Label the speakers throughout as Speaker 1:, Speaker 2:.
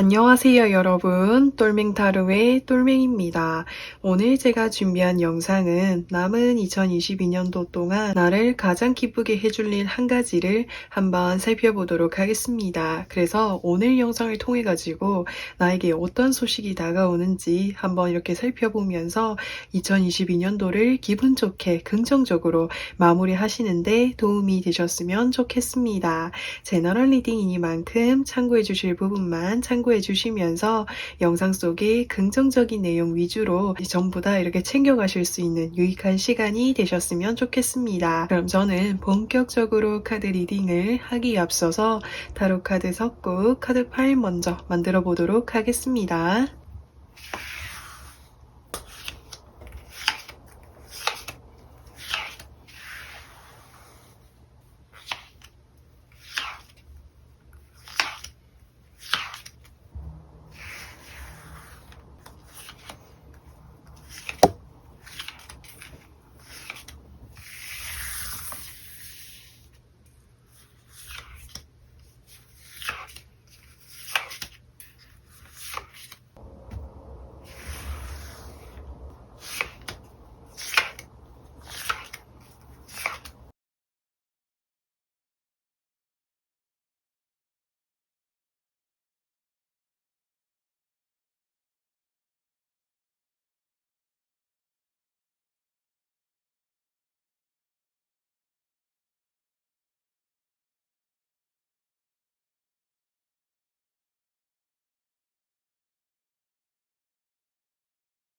Speaker 1: 안녕하세요 여러분. 똘맹타루의 똘맹입니다. 오늘 제가 준비한 영상은 남은 2022년도 동안 나를 가장 기쁘게 해줄 일 한 가지를 한번 살펴보도록 하겠습니다. 그래서 오늘 영상을 통해 가지고 나에게 어떤 소식이 다가오는지 한번 이렇게 살펴보면서 2022년도를 기분 좋게 긍정적으로 마무리 하시는데 도움이 되셨으면 좋겠습니다. 제너럴 리딩이니만큼 참고해 주실 부분만 참고 해 주시면서 영상 속에 긍정적인 내용 위주로 전부 다 이렇게 챙겨가실 수 있는 유익한 시간이 되셨으면 좋겠습니다. 그럼 저는 본격적으로 카드 리딩을 하기 앞서서 타로 카드 섞고 카드 파일 먼저 만들어 보도록 하겠습니다.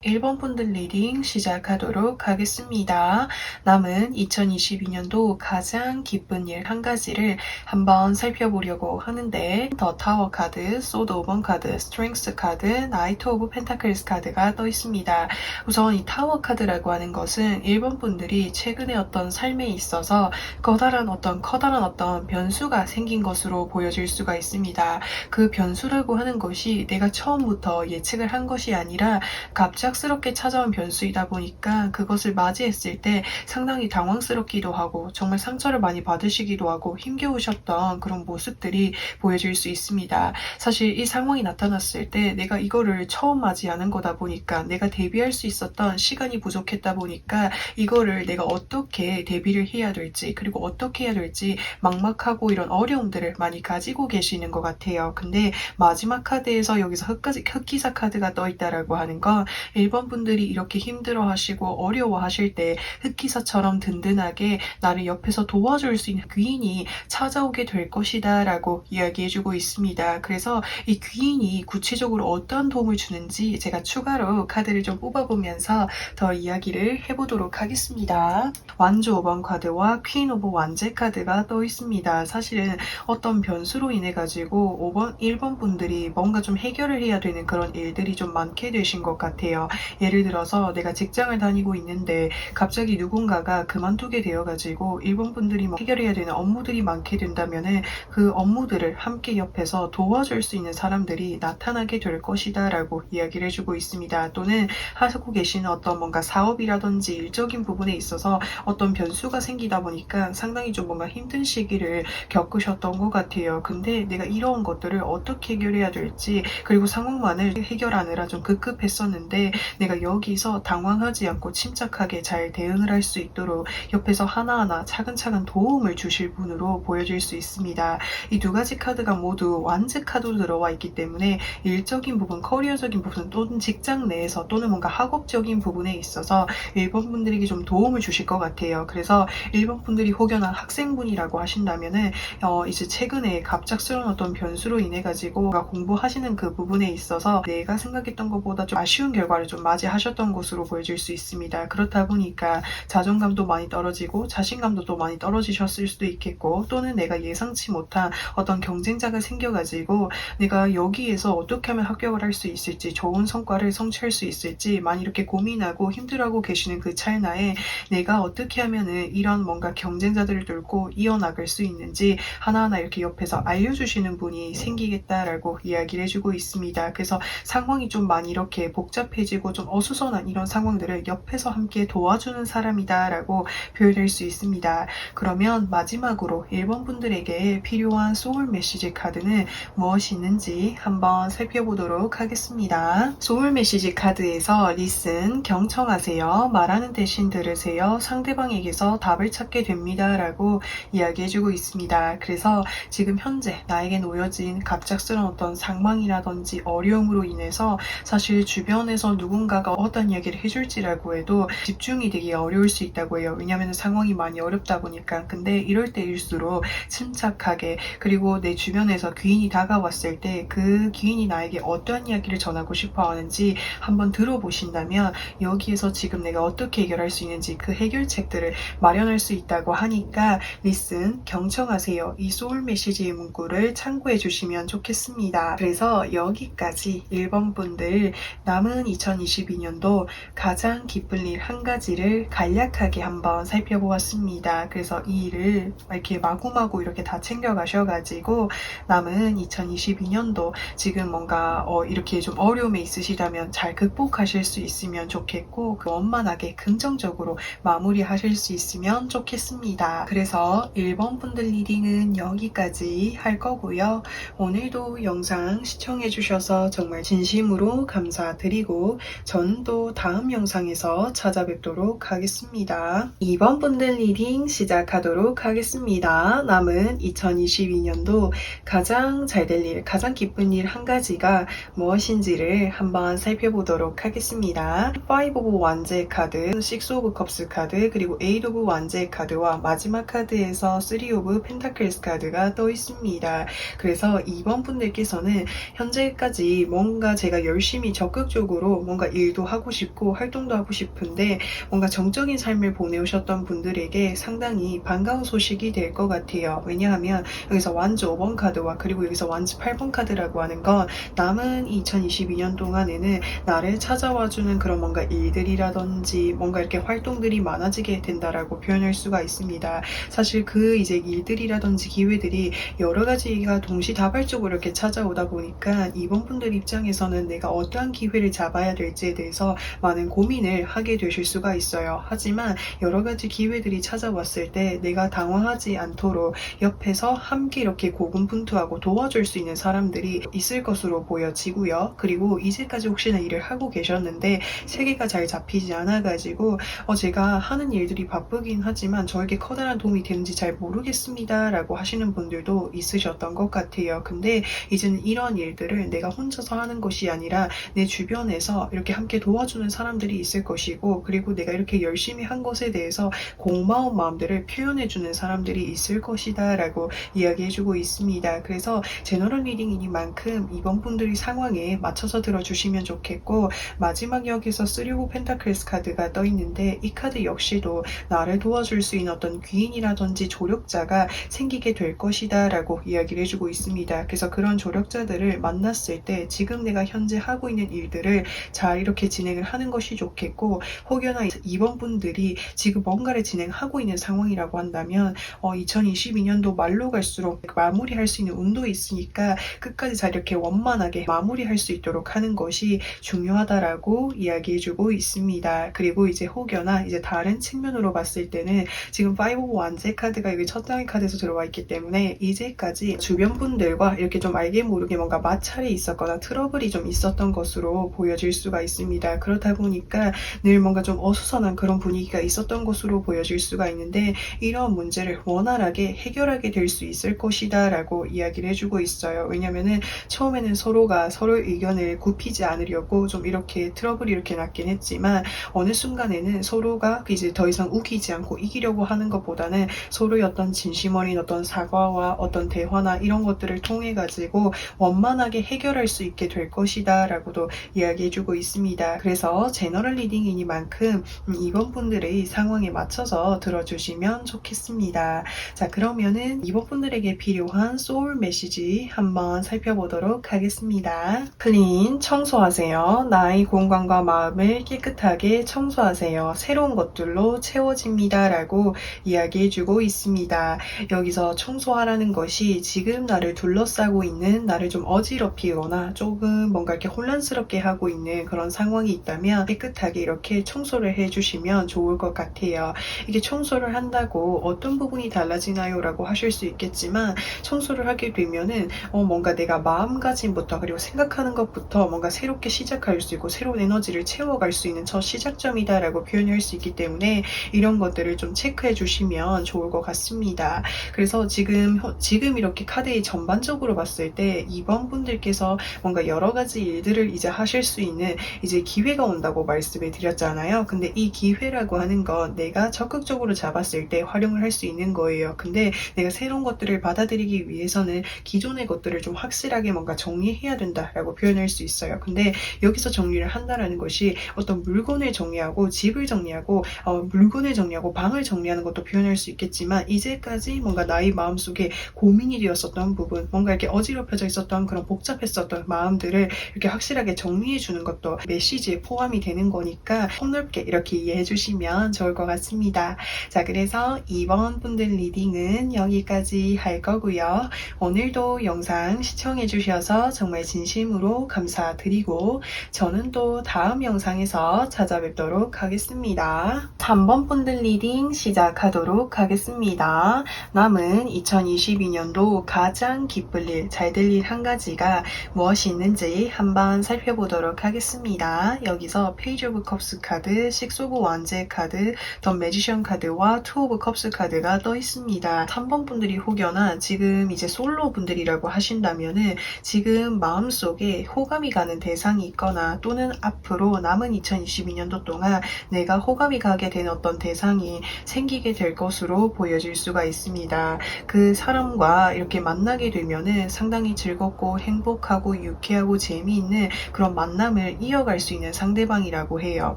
Speaker 1: 일번 분들 리딩 시작하도록 하겠습니다. 남은 2022년도 가장 기쁜 일 한 가지를 한번 살펴보려고 하는데 더 타워 카드, 소드 5번 카드, 스트렝스 카드, 나이트 오브 펜타클스 카드가 떠 있습니다. 우선 이 타워 카드라고 하는 것은 1번 분들이 최근에 어떤 삶에 있어서 커다란 어떤 커다란 어떤 변수가 생긴 것으로 보여질 수가 있습니다. 그 변수라고 하는 것이 내가 처음부터 예측을 한 것이 아니라 갑 작스럽게 찾아온 변수이다 보니까 그것을 맞이했을 때 상당히 당황스럽기도 하고 정말 상처를 많이 받으시기도 하고 힘겨우셨던 그런 모습들이 보여질 수 있습니다. 사실 이 상황이 나타났을 때 내가 이거를 처음 맞이하는 거다 보니까 내가 대비할 수 있었던 시간이 부족했다 보니까 이거를 내가 어떻게 대비를 해야 될지 그리고 어떻게 해야 될지 막막하고 이런 어려움들을 많이 가지고 계시는 것 같아요. 근데 마지막 카드에서 여기서 흑기사 카드가 떠 있다라고 하는 건 1번 분들이 이렇게 힘들어 하시고 어려워 하실 때 흑기사처럼 든든하게 나를 옆에서 도와줄 수 있는 귀인이 찾아오게 될 것이다 라고 이야기해주고 있습니다. 그래서 이 귀인이 구체적으로 어떤 도움을 주는지 제가 추가로 카드를 좀 뽑아보면서 더 이야기를 해보도록 하겠습니다. 완주 5번 카드와 퀸 오브 완제 카드가 떠 있습니다. 사실은 어떤 변수로 인해 가지고 5번, 1번 분들이 뭔가 좀 해결을 해야 되는 그런 일들이 좀 많게 되신 것 같아요. 예를 들어서 내가 직장을 다니고 있는데 갑자기 누군가가 그만두게 되어가지고 1번 분들이 뭐 해결해야 되는 업무들이 많게 된다면은 그 업무들을 함께 옆에서 도와줄 수 있는 사람들이 나타나게 될 것이다 라고 이야기를 해주고 있습니다. 또는 하고 계시는 어떤 뭔가 사업이라든지 일적인 부분에 있어서 어떤 변수가 생기다 보니까 상당히 좀 뭔가 힘든 시기를 겪으셨던 것 같아요. 근데 내가 이런 것들을 어떻게 해결해야 될지 그리고 상황만을 해결하느라 좀 급급했었는데 내가 여기서 당황하지 않고 침착하게 잘 대응을 할 수 있도록 옆에서 하나하나 차근차근 도움을 주실 분으로 보여질 수 있습니다. 이 두 가지 카드가 모두 완즈 카드로 들어와 있기 때문에 일적인 부분, 커리어적인 부분 또는 직장 내에서 또는 뭔가 학업적인 부분에 있어서 1번 분들에게 좀 도움을 주실 것 같아요. 그래서 1번 분들이 혹여나 학생분이라고 하신다면은 어, 이제 최근에 갑작스러운 어떤 변수로 인해 가지고 공부하시는 그 부분에 있어서 내가 생각했던 것보다 좀 아쉬운 결과를 좀 맞이하셨던 것으로 보여질 수 있습니다. 그렇다 보니까 자존감도 많이 떨어지고 자신감도 또 많이 떨어지셨을 수도 있겠고 또는 내가 예상치 못한 어떤 경쟁자가 생겨가지고 내가 여기에서 어떻게 하면 합격을 할 수 있을지 좋은 성과를 성취할 수 있을지 많이 이렇게 고민하고 힘들어하고 계시는 그 찰나에 내가 어떻게 하면은 이런 뭔가 경쟁자들을 뚫고 이어나갈 수 있는지 하나하나 이렇게 옆에서 알려주시는 분이 생기겠다라고 이야기를 해주고 있습니다. 그래서 상황이 좀 많이 이렇게 복잡해지 어색해지고 좀 어수선한 이런 상황들을 옆에서 함께 도와주는 사람이다 라고 표현할 수 있습니다. 그러면 마지막으로 1번 분들에게 필요한 소울 메시지 카드는 무엇이 있는지 한번 살펴보도록 하겠습니다. 소울 메시지 카드에서 리슨 경청하세요. 말하는 대신 들으세요. 상대방에게서 답을 찾게 됩니다. 라고 이야기해주고 있습니다. 그래서 지금 현재 나에게 놓여진 갑작스러운 어떤 상황이라든지 어려움으로 인해서 사실 주변에서 누군가가 어떤 이야기를 해줄지라고 해도 집중이 되게 어려울 수 있다고 해요. 왜냐하면 상황이 많이 어렵다 보니까. 근데 이럴 때일수록 침착하게 그리고 내 주변에서 귀인이 다가왔을 때 그 귀인이 나에게 어떠한 이야기를 전하고 싶어 하는지 한번 들어보신다면 여기에서 지금 내가 어떻게 해결할 수 있는지 그 해결책들을 마련할 수 있다고 하니까 리슨 경청하세요. 이 소울 메시지의 문구를 참고해 주시면 좋겠습니다. 그래서 여기까지 1번 분들 남은 2022년도 가장 기쁜 일 한 가지를 간략하게 한번 살펴보았습니다. 그래서 이 일을 이렇게 마구마구 이렇게 다 챙겨 가셔가지고 남은 2022년도 지금 뭔가 어, 이렇게 좀 어려움에 있으시다면 잘 극복하실 수 있으면 좋겠고 그 원만하게 긍정적으로 마무리하실 수 있으면 좋겠습니다. 그래서 1번 분들 리딩은 여기까지 할 거고요. 오늘도 영상 시청해 주셔서 정말 진심으로 감사드리고 전또 다음 영상에서 찾아뵙도록 하겠습니다. 2번 분들 리딩 시작하도록 하겠습니다. 남은 2022년도 가장 잘 될 일, 가장 기쁜 일 한 가지가 무엇인지를 한번 살펴보도록 하겠습니다. 5 오브 완제 카드, 6 오브 컵스 카드, 그리고 8 오브 완제 카드와 마지막 카드에서 3 오브 펜타클스 카드가 떠 있습니다. 그래서 2번 분들께서는 현재까지 뭔가 제가 열심히 적극적으로 뭔가 일도 하고 싶고 활동도 하고 싶은데 뭔가 정적인 삶을 보내오셨던 분들에게 상당히 반가운 소식이 될 것 같아요. 왜냐하면 여기서 완즈 5번 카드와 그리고 여기서 완즈 8번 카드라고 하는 건 남은 2022년 동안에는 나를 찾아와주는 그런 뭔가 일들이라든지 뭔가 이렇게 활동들이 많아지게 된다라고 표현할 수가 있습니다. 사실 그 이제 일들이라든지 기회들이 여러 가지가 동시다발적으로 이렇게 찾아오다 보니까 이번 분들 입장에서는 내가 어떠한 기회를 잡아야 될 지에 대해서 많은 고민을 하게 되실 수가 있어요. 하지만 여러 가지 기회들이 찾아왔을 때 내가 당황하지 않도록 옆에서 함께 이렇게 고군분투하고 도와줄 수 있는 사람들이 있을 것으로 보여지고요. 그리고 이제까지 혹시나 일을 하고 계셨는데 세계가 잘 잡히지 않아가지고 어, 제가 하는 일들이 바쁘긴 하지만 저에게 커다란 도움이 되는지 잘 모르겠습니다. 라고 하시는 분들도 있으셨던 것 같아요. 근데 이제는 이런 일들을 내가 혼자서 하는 것이 아니라 내 주변에서 이렇게 함께 도와주는 사람들이 있을 것이고 그리고 내가 이렇게 열심히 한 것에 대해서 고마운 마음들을 표현해주는 사람들이 있을 것이다 라고 이야기해주고 있습니다. 그래서 제너럴 리딩이니만큼 이번 분들이 상황에 맞춰서 들어주시면 좋겠고 마지막 여기서 3호 펜타클스 카드가 떠 있는데 이 카드 역시도 나를 도와줄 수 있는 어떤 귀인이라든지 조력자가 생기게 될 것이다 라고 이야기를 해주고 있습니다. 그래서 그런 조력자들을 만났을 때 지금 내가 현재 하고 있는 일들을 잘 이렇게 진행을 하는 것이 좋겠고 혹여나 이번 분들이 지금 뭔가를 진행하고 있는 상황이라고 한다면 어, 2022년도 말로 갈수록 마무리할 수 있는 운도 있으니까 끝까지 잘 이렇게 원만하게 마무리할 수 있도록 하는 것이 중요하다라고 이야기해주고 있습니다. 그리고 이제 혹여나 이제 다른 측면으로 봤을 때는 지금 5 완제 카드가 여기 첫 장의 카드에서 들어와 있기 때문에 이제까지 주변 분들과 이렇게 좀 알게 모르게 뭔가 마찰이 있었거나 트러블이 좀 있었던 것으로 보여질 수가 있습니다. 그렇다 보니까 늘 뭔가 좀 어수선한 그런 분위기가 있었던 것으로 보여질 수가 있는데 이런 문제를 원활하게 해결하게 될 수 있을 것이다 라고 이야기를 해주고 있어요. 왜냐면은 처음에는 서로가 서로의 의견을 굽히지 않으려고 좀 이렇게 트러블이 이렇게 났긴 했지만 어느 순간에는 서로가 이제 더 이상 우기지 않고 이기려고 하는 것보다는 서로의 어떤 진심 어린 어떤 사과와 어떤 대화나 이런 것들을 통해 가지고 원만하게 해결할 수 있게 될 것이다 라고도 이야기해주고 있습니다. 그래서 제너럴 리딩이니만큼 음, 이번 분들의 상황에 맞춰서 들어주시면 좋겠습니다. 자 그러면은 이번 분들에게 필요한 소울 메시지 한번 살펴보도록 하겠습니다. 클린 청소하세요. 나의 공간과 마음을 깨끗하게 청소하세요. 새로운 것들로 채워집니다. 라고 이야기해주고 있습니다. 여기서 청소하라는 것이 지금 나를 둘러싸고 있는 나를 좀 어지럽히거나 조금 뭔가 이렇게 혼란스럽게 하고 있는 있는 그런 상황이 있다면 깨끗하게 이렇게 청소를 해주시면 좋을 것 같아요. 이게 청소를 한다고 어떤 부분이 달라지나요? 라고 하실 수 있겠지만 청소를 하게 되면은 어, 뭔가 내가 마음가짐부터 그리고 생각하는 것부터 뭔가 새롭게 시작할 수 있고 새로운 에너지를 채워갈 수 있는 첫 시작점이다라고 표현할 수 있기 때문에 이런 것들을 좀 체크해 주시면 좋을 것 같습니다. 그래서 지금 현- 지금 이렇게 카드의 전반적으로 봤을 때 이번 분들께서 뭔가 여러 가지 일들을 이제 하실 수 있는 이제 기회가 온다고 말씀을 드렸잖아요. 근데 이 기회라고 하는 건 내가 적극적으로 잡았을 때 활용을 할 수 있는 거예요. 근데 내가 새로운 것들을 받아들이기 위해서는 기존의 것들을 좀 확실하게 뭔가 정리해야 된다라고 표현할 수 있어요. 근데 여기서 정리를 한다라는 것이 어떤 물건을 정리하고 집을 정리하고 어, 물건을 정리하고 방을 정리하는 것도 표현할 수 있겠지만 이제까지 뭔가 나의 마음속에 고민이 되었었던 부분 뭔가 이렇게 어지럽혀져 있었던 그런 복잡했었던 마음들을 이렇게 확실하게 정리해 주는 것도 메시지에 포함이 되는 거니까 폭넓게 이렇게 이해해 주시면 좋을 것 같습니다. 자 그래서 이번 분들 리딩은 여기까지 할 거고요. 오늘도 영상 시청해 주셔서 정말 진심으로 감사드리고 저는 또 다음 영상에서 찾아뵙도록 하겠습니다. 3번 분들 리딩 시작하도록 하겠습니다. 남은 2022년도 가장 기쁠 일, 잘 될 일 한 가지가 무엇이 있는지 한번 살펴보도록 하겠 습니다. 여기서 페이지 오브 컵스 카드, 식스 오브 완제 카드, 더 매지션 카드와 투 오브 컵스 카드가 떠 있습니다. 3번 분들이 혹여나 지금 이제 솔로 분들이라고 하신다면은 지금 마음속에 호감이 가는 대상이 있거나 또는 앞으로 남은 2022년도 동안 내가 호감이 가게 된 어떤 대상이 생기게 될 것으로 보여질 수가 있습니다. 그 사람과 이렇게 만나게 되면은 상당히 즐겁고 행복하고 유쾌하고 재미있는 그런 만남을 이어갈 수 있는 상대방이라고 해요.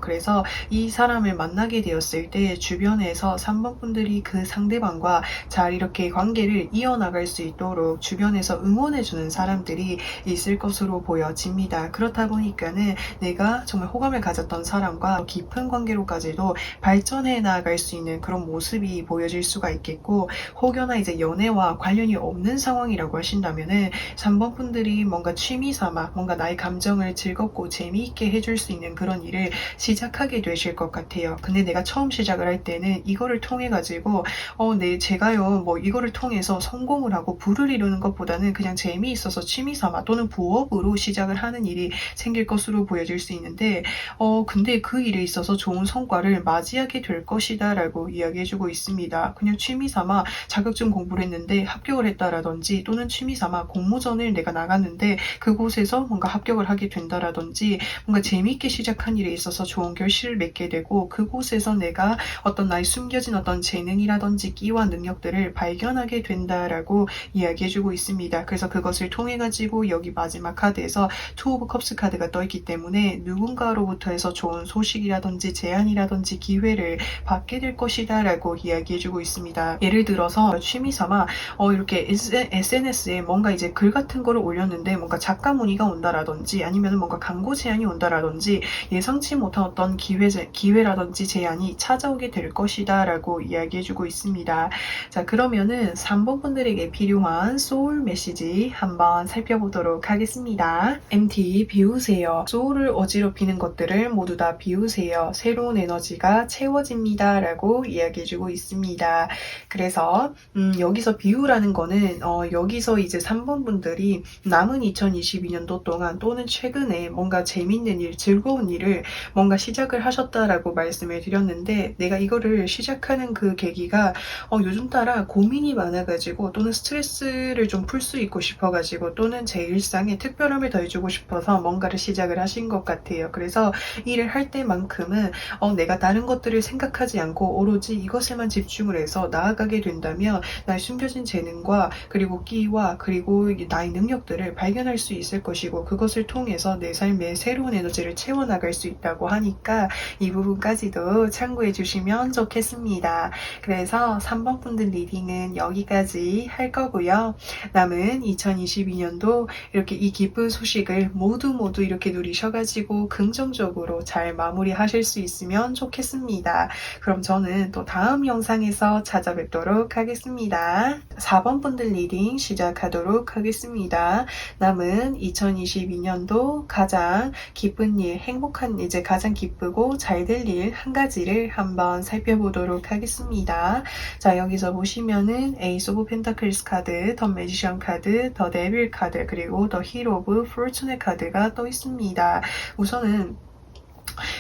Speaker 1: 그래서 이 사람을 만나게 되었을 때 주변에서 3번 분들이 그 상대방과 잘 이렇게 관계를 이어나갈 수 있도록 주변에서 응원해주는 사람들이 있을 것으로 보여집니다. 그렇다 보니까는 내가 정말 호감을 가졌던 사람과 깊은 관계로까지도 발전해 나갈 수 있는 그런 모습이 보여질 수가 있겠고 혹여나 이제 연애와 관련이 없는 상황이라고 하신다면은 3번 분들이 뭔가 취미 삼아 뭔가 나의 감정을 즐겁고 재미 있게 해줄 수 있는 그런 일을 시작하게 되실 것 같아요. 근데 내가 처음 시작을 할 때는 이거를 통해 가지고 어, 네, 제가요, 뭐, 이거를 통해서 성공을 하고 부를 이루는 것보다는 그냥 재미있어서 취미 삼아 또는 부업으로 시작을 하는 일이 생길 것으로 보여질 수 있는데, 어, 근데 그 일에 있어서 좋은 성과를 맞이하게 될 것이다 라고 이야기해주고 있습니다. 그냥 취미 삼아 자격증 공부를 했는데 합격을 했다라든지 또는 취미 삼아 공모전을 내가 나갔는데 그곳에서 뭔가 합격을 하게 된다라든지 뭔가 재미있게 시작한 일에 있어서 좋은 결실을 맺게 되고 그곳에서 내가 어떤 나의 숨겨진 어떤 재능이라든지 끼와 능력들을 발견하게 된다라고 이야기해주고 있습니다. 그래서 그것을 통해 가지고 여기 마지막 카드에서 투 오브 컵스 카드가 떠있기 때문에 누군가로부터 해서 좋은 소식이라든지 제안이라든지 기회를 받게 될 것이다 라고 이야기해주고 있습니다. 예를 들어서 취미 삼아 어, 이렇게 SNS에 뭔가 이제 글 같은 거를 올렸는데 뭔가 작가 문의가 온다라든지 아니면 뭔가 광고 제안이 온다라든지 예상치 못한 어떤 기회, 기회라든지 제안이 찾아오게 될 것이다 라고 이야기해주고 있습니다. 자, 그러면은 3번 분들에게 필요한 소울 메시지 한번 살펴보도록 하겠습니다. MT 비우세요. 소울을 어지럽히는 것들을 모두 다 비우세요. 새로운 에너지가 채워집니다. 라고 이야기해주고 있습니다. 그래서, 음, 여기서 비우라는 거는, 어, 여기서 이제 3번 분들이 남은 2022년도 동안 또는 최근에 뭔가 재밌는 일, 즐거운 일을 뭔가 시작을 하셨다라고 말씀을 드렸는데 내가 이거를 시작하는 그 계기가 어, 요즘 따라 고민이 많아가지고 또는 스트레스를 좀 풀 수 있고 싶어가지고 또는 제 일상에 특별함을 더해주고 싶어서 뭔가를 시작을 하신 것 같아요. 그래서 일을 할 때만큼은 어, 내가 다른 것들을 생각하지 않고 오로지 이것에만 집중을 해서 나아가게 된다면 나의 숨겨진 재능과 그리고 끼와 그리고 나의 능력들을 발견할 수 있을 것이고 그것을 통해서 내 삶에 새로운 에너지를 채워나갈 수 있다고 하니까 이 부분까지도 참고해 주시면 좋겠습니다. 그래서 3번 분들 리딩은 여기까지 할 거고요. 남은 2022년도 이렇게 이 기쁜 소식을 모두 모두 이렇게 누리셔가지고 긍정적으로 잘 마무리하실 수 있으면 좋겠습니다. 그럼 저는 또 다음 영상에서 찾아뵙도록 하겠습니다. 4번 분들 리딩 시작하도록 하겠습니다. 남은 2022년도 가장 기쁜 일, 행복한 이제 가장 기쁘고 잘 될 일 한 가지를 한번 살펴보도록 하겠습니다. 자, 여기서 보시면은 에이스 오브 펜타클스 카드, 더 매지션 카드, 더 데빌 카드, 그리고 더 히로 오브 포르투네 카드가 떠 있습니다. 우선은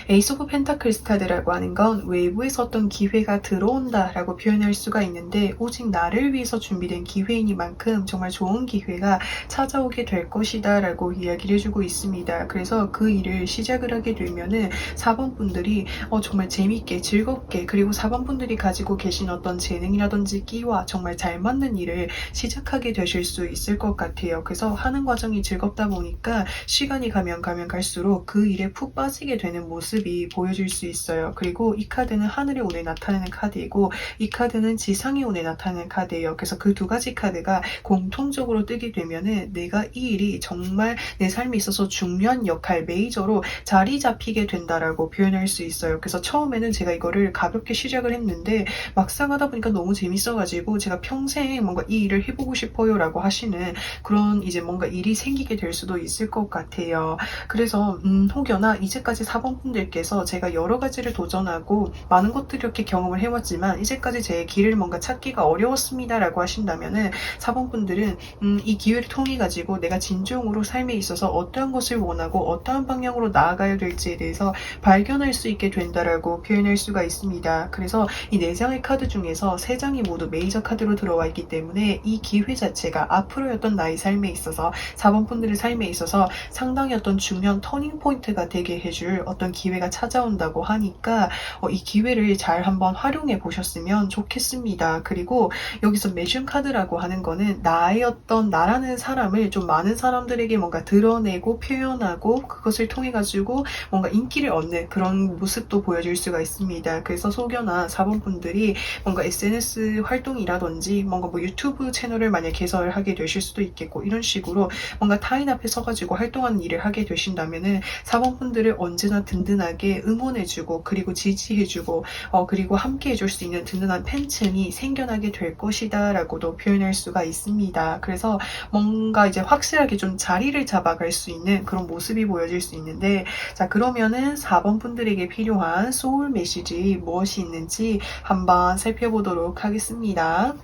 Speaker 1: 에이스 오브 펜타클스 카드라고 하는 건 외부에서 어떤 기회가 들어온다 라고 표현할 수가 있는데 오직 나를 위해서 준비된 기회이니만큼 정말 좋은 기회가 찾아오게 될 것이다 라고 이야기를 해주고 있습니다. 그래서 그 일을 시작을 하게 되면은 4번 분들이 어, 정말 재밌게 즐겁게 그리고 4번 분들이 가지고 계신 어떤 재능이라든지 끼와 정말 잘 맞는 일을 시작하게 되실 수 있을 것 같아요. 그래서 하는 과정이 즐겁다 보니까 시간이 가면 가면 갈수록 그 일에 푹 빠지게 되는 모습이 보여질 수 있어요. 그리고 이 카드는 하늘의 운에 나타나는 카드이고 이 카드는 지상의 운에 나타나는 카드예요. 그래서 그 두 가지 카드가 공통적으로 뜨게 되면은 내가 이 일이 정말 내 삶에 있어서 중요한 역할, 메이저로 자리 잡히게 된다라고 표현할 수 있어요. 그래서 처음에는 제가 이거를 가볍게 시작을 했는데 막상 하다 보니까 너무 재밌어가지고 제가 평생 뭔가 이 일을 해보고 싶어요라고 하시는 그런 이제 뭔가 일이 생기게 될 수도 있을 것 같아요. 그래서 음, 혹여나 이제까지 4번 분들께서 제가 여러 가지를 도전하고 많은 것들을 이렇게 경험을 해왔지만 이제까지 제 길을 뭔가 찾기가 어려웠습니다라고 하신다면은 4번 분들은 음, 이 기회를 통해 가지고 내가 진정으로 삶에 있어서 어떠한 것을 원하고 어떠한 방향으로 나아가야 될지에 대해서 발견할 수 있게 된다라고 표현할 수가 있습니다. 그래서 이네 장의 카드 중에서 세 장이 모두 메이저 카드로 들어와 있기 때문에 이 기회 자체가 앞으로의 어떤 나의 삶에 있어서 4번 분들의 삶에 있어서 상당히 어떤 중요한 터닝 포인트가 되게 해줄 어떤 기회가 찾아온다고 하니까 어, 이 기회를 잘 한번 활용해 보셨으면 좋겠습니다. 그리고 여기서 매준 카드라고 하는 거는 나의 어떤 나라는 사람을 좀 많은 사람들에게 뭔가 드러내고 표현하고 그것을 통해 가지고 뭔가 인기를 얻는 그런 모습도 보여줄 수가 있습니다. 그래서 소견아 4번 분들이 뭔가 SNS 활동이라든지 뭔가 뭐 유튜브 채널을 만약 개설하게 되실 수도 있겠고 이런 식으로 뭔가 타인 앞에 서가지고 활동하는 일을 하게 되신다면은 4번 분들을 언제나 든든하게 응원해주고 그리고 지지해주고 어 그리고 함께 해줄 수 있는 든든한 팬층이 생겨나게 될 것이다라고도 표현할 수가 있습니다. 그래서 뭔가 이제 확실하게 좀 자리를 잡아갈 수 있는 그런 모습이 보여질 수 있는데 자 그러면은 4번 분들에게 필요한 소울 메시지 무엇이 있는지 한번 살펴보도록 하겠습니다.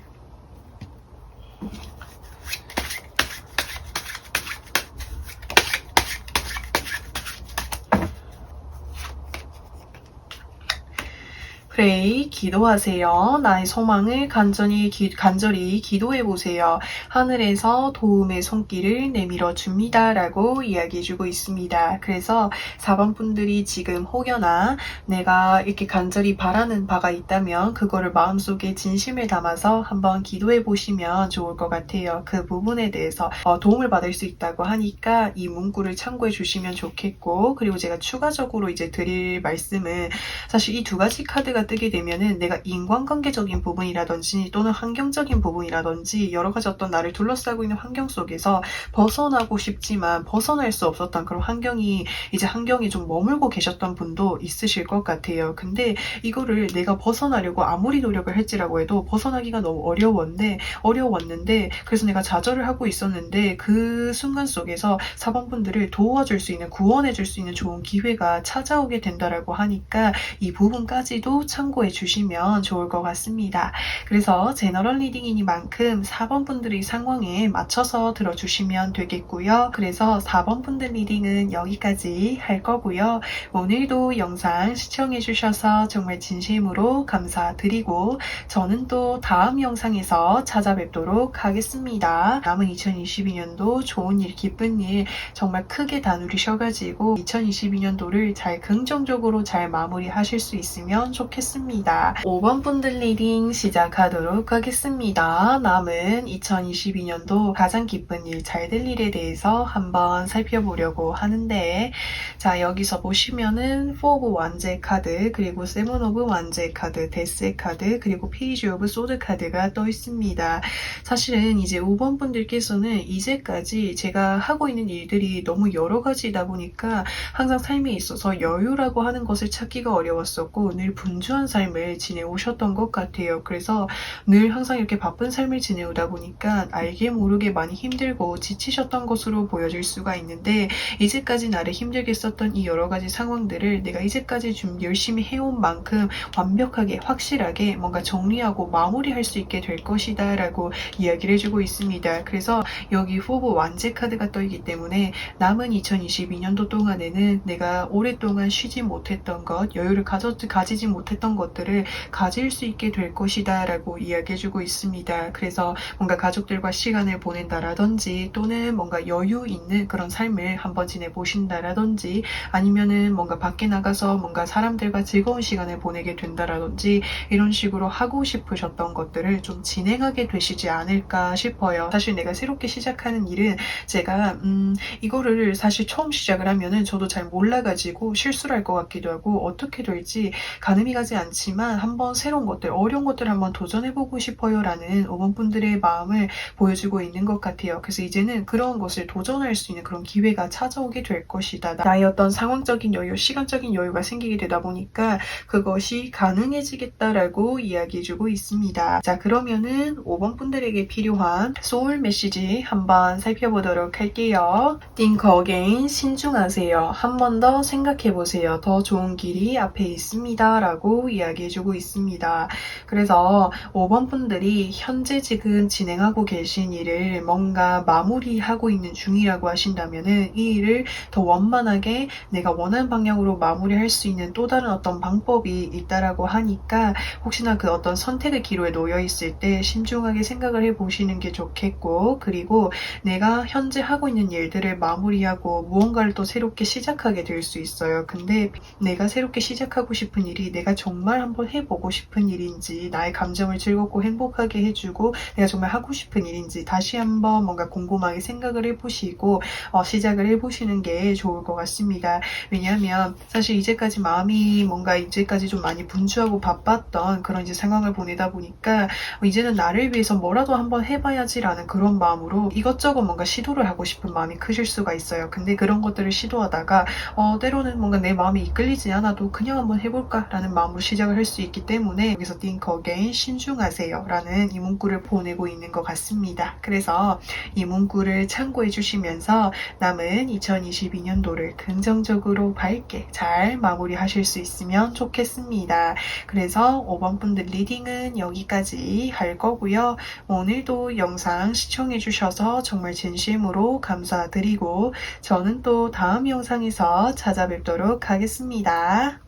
Speaker 1: 프레이 기도하세요. 나의 소망을 간절히, 기, 간절히 기도해 보세요. 하늘에서 도움의 손길을 내밀어 줍니다. 라고 이야기해 주고 있습니다. 그래서 4번 분들이 지금 혹여나 내가 이렇게 간절히 바라는 바가 있다면 그거를 마음속에 진심을 담아서 한번 기도해 보시면 좋을 것 같아요. 그 부분에 대해서 어, 도움을 받을 수 있다고 하니까 이 문구를 참고해 주시면 좋겠고 그리고 제가 추가적으로 이제 드릴 말씀은 사실 이 두 가지 카드가 뜨게 되면은 내가 인간관계적인 부분이라든지 또는 환경적인 부분이라든지 여러 가지 어떤 나를 둘러싸고 있는 환경 속에서 벗어나고 싶지만 벗어날 수 없었던 그런 환경이 이제 환경에 좀 머물고 계셨던 분도 있으실 것 같아요. 근데 이거를 내가 벗어나려고 아무리 노력을 할지라고 해도 벗어나기가 너무 어려웠는데 어려웠는데 그래서 내가 좌절을 하고 있었는데 그 순간 속에서 사번분들을 도와줄 수 있는 구원해 줄 수 있는 좋은 기회가 찾아오게 된다라고 하니까 이 부분까지도 참 고해 주시면 좋을 것 같습니다. 그래서 제너럴 리딩이니만큼 4번 분들의 상황에 맞춰서 들어주시면 되겠고요. 그래서 4번 분들 리딩은 여기까지 할 거고요. 오늘도 영상 시청해 주셔서 정말 진심으로 감사드리고 저는 또 다음 영상에서 찾아뵙도록 하겠습니다. 남은 2022년도 좋은 일, 기쁜 일 정말 크게 다 누리셔가지고 2022년도를 잘 긍정적으로 잘 마무리하실 수 있으면 좋겠습니다. 5번 분들 리딩 시작하도록 하겠습니다. 남은 2022년도 가장 기쁜 일, 잘 될 일에 대해서 한번 살펴보려고 하는데 자 여기서 보시면은 4 오브 완제 카드 그리고 세븐 오브 완제 카드, 데스 카드 그리고 페이지 오브 소드 카드가 떠 있습니다. 사실은 이제 5번 분들께서는 이제까지 제가 하고 있는 일들이 너무 여러 가지다 보니까 항상 삶에 있어서 여유라고 하는 것을 찾기가 어려웠었고 늘 분주 분주한 삶을 지내오셨던 것 같아요. 그래서 늘 항상 이렇게 바쁜 삶을 지내오다 보니까 알게 모르게 많이 힘들고 지치셨던 것으로 보여질 수가 있는데 이제까지 나를 힘들게 썼던 이 여러 가지 상황들을 내가 이제까지 좀 열심히 해온 만큼 완벽하게 확실하게 뭔가 정리하고 마무리할 수 있게 될 것이다 라고 이야기를 해주고 있습니다. 그래서 여기 후보 완제 카드가 떠있기 때문에 남은 2022년도 동안에는 내가 오랫동안 쉬지 못했던 것, 여유를 가져, 가지지 못했던 것들을 가질 수 있게 될 것이다 라고 이야기해주고 있습니다. 그래서 뭔가 가족들과 시간을 보낸다라든지 또는 뭔가 여유 있는 그런 삶을 한번 지내보신다라든지 아니면은 뭔가 밖에 나가서 뭔가 사람들과 즐거운 시간을 보내게 된다라든지 이런 식으로 하고 싶으셨던 것들을 좀 진행하게 되시지 않을까 싶어요. 사실 내가 새롭게 시작하는 일은 제가 음 이거를 사실 처음 시작을 하면은 저도 잘 몰라가지고 실수를 할 것 같기도 하고 어떻게 될지 가늠이 가지 않지만 한번 새로운 것들 어려운 것들을 한번 도전해보고 싶어요 라는 어머분들의 마음을 보여주고 있는 것 같아요. 그래서 이제는 그런 것을 도전할 수 있는 그런 기회가 찾아오게 될 것이다. 나의 어떤 상황적인 여유, 시간적인 여유가 생기게 되다 보니까 그것이 가능해지겠다라고 이야기해주고 있습니다. 자, 그러면은 5번 분들에게 필요한 소울 메시지 한번 살펴보도록 할게요. Think again, 신중하세요. 한 번 더 생각해보세요. 더 좋은 길이 앞에 있습니다. 라고 이야기해주고 있습니다. 그래서 5번 분들이 현재 지금 진행하고 계신 일을 뭔가 마무리하고 있는 중이라고 하신다면은 이 일을 더 원만하게 내가 원하는 방향으로 마무리할 수 있는 또 다른 어떤 방법이 있다라고 하니까 혹시나 그 어떤 선택의 기로에 놓여 있을 때 신중하게 생각을 해 보시는 게 좋겠고 그리고 내가 현재 하고 있는 일들을 마무리하고 무언가를 또 새롭게 시작하게 될 수 있어요. 근데 내가 새롭게 시작하고 싶은 일이 내가 정말 한번 해보고 싶은 일인지 나의 감정을 즐겁고 행복하게 해주고 내가 정말 하고 싶은 일인지 다시 한번 뭔가 곰곰하게 생각을 해보시고 어, 시작을 해보시는 게 좋을 것 같습니다. 왜냐하면 사실 이제까지 마음이 뭔가 이제까지 좀 많이 분주하고 바빴던 그런 이제 상황을 보내다 보니까 어, 이제는 나를 위해서 뭐라도 한번 해봐야지라는 그런 마음으로 이것저것 뭔가 시도를 하고 싶은 마음이 크실 수가 있어요. 근데 그런 것들을 시도하다가 어, 때로는 뭔가 내 마음이 이끌리지 않아도 그냥 한번 해볼까라는 마음으로 시작을 할 수 있기 때문에 여기서 think again 신중하세요 라는 이 문구를 보내고 있는 것 같습니다. 그래서 이 문구를 참고해 주시면서 남은 2022년도를 긍정적으로 밝게 잘 마무리하실 수 있으면 좋겠습니다. 그래서 5번 분들 리딩은 여기까지 할 거고요. 오늘도 영상 시청해 주셔서 정말 진심으로 감사드리고 저는 또 다음 영상에서 찾아뵙도록 하겠습니다.